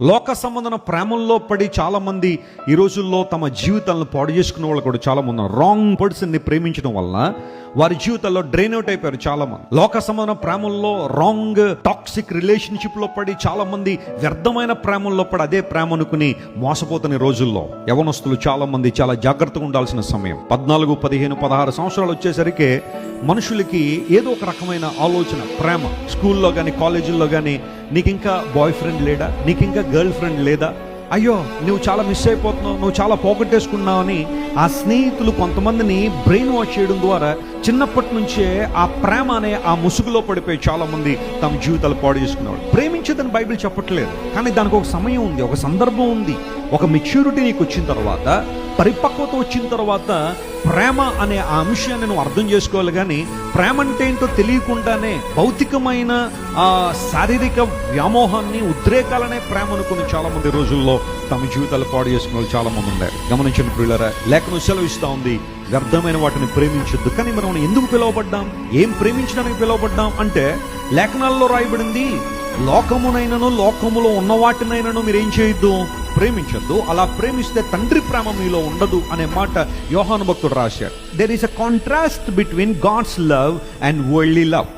లోక సంబంధన ప్రేమల్లో పడి చాలామంది ఈ రోజుల్లో తమ జీవితాలను పాడు చేసుకునే వాళ్ళు కూడా చాలా మంది ఉన్నారు. రాంగ్ పర్సన్ని ప్రేమించడం వలన వారి జీవితాల్లో డ్రైన్ అవుట్ అయిపోయారు చాలామంది. లోక సంబంధన ప్రేమల్లో రాంగ్ టాక్సిక్ రిలేషన్షిప్లో పడి చాలామంది వ్యర్థమైన ప్రేమల్లో పడి అదే ప్రేమ అనుకుని మోసపోతున్న రోజుల్లో యవనస్తులు చాలామంది చాలా జాగ్రత్తగా ఉండాల్సిన సమయం. పద్నాలుగు పదిహేను పదహారు సంవత్సరాలు వచ్చేసరికి మనుషులకి ఏదో ఒక రకమైన ఆలోచన ప్రేమ. స్కూల్లో కానీ కాలేజీల్లో కానీ నీకు ఇంకా బాయ్ ఫ్రెండ్ లేడా? నీకు ఇంకా గర్ల్ ఫ్రెండ్ లేదా? అయ్యో నువ్వు చాలా మిస్ అయిపోతున్నావు నువ్వు చాలా పోగొట్టేసుకున్నావు అని ఆ స్నేహితులు కొంతమందిని బ్రెయిన్ వాష్ చేయడం ద్వారా చిన్నప్పటి నుంచే ఆ ప్రేమ అనే ఆ ముసుగులో పడిపోయి చాలామంది తమ జీవితాలు పాడు చేసుకున్నారు ప్రేమించేదని బైబిల్ చెప్పట్లేదు కానీ దానికి ఒక సమయం ఉంది ఒక సందర్భం ఉంది. ఒక మెచ్యూరిటీ నీకు వచ్చిన తర్వాత పరిపక్వత వచ్చిన తర్వాత ప్రేమ అనే ఆ అంశాన్ని నువ్వు అర్థం చేసుకోవాలి కానీ ప్రేమ అంటే ఏంటో తెలియకుండానే భౌతికమైన ఆ శారీరక వ్యామోహాన్ని ఉద్రేకాలనే ప్రేమ అనుకుని చాలా మంది రోజుల్లో తమ జీవితాలు పాడు చేసుకునే వాళ్ళు చాలా మంది ఉన్నారు గమనించిన ప్రియులరా లేఖను సెలవిస్తూ ఉంది. వ్యర్థమైన వాటిని ప్రేమించొద్దు. కానీ మనం ఎందుకు పిలువబడ్డాం? ఏం ప్రేమించడానికి పిలువబడ్డాం? అంటే లేఖనాల్లో రాయబడింది లోకమునైనను లోకములో ఉన్న వాటినైనను మీరు ఏం చేయొద్దు? ప్రేమించద్దు. అలా ప్రేమిస్తే తండ్రి ప్రేమ మీలో ఉండదు అనే మాట యోహాను భక్తుడు రాశాడు. There is a contrast between God's love and worldly love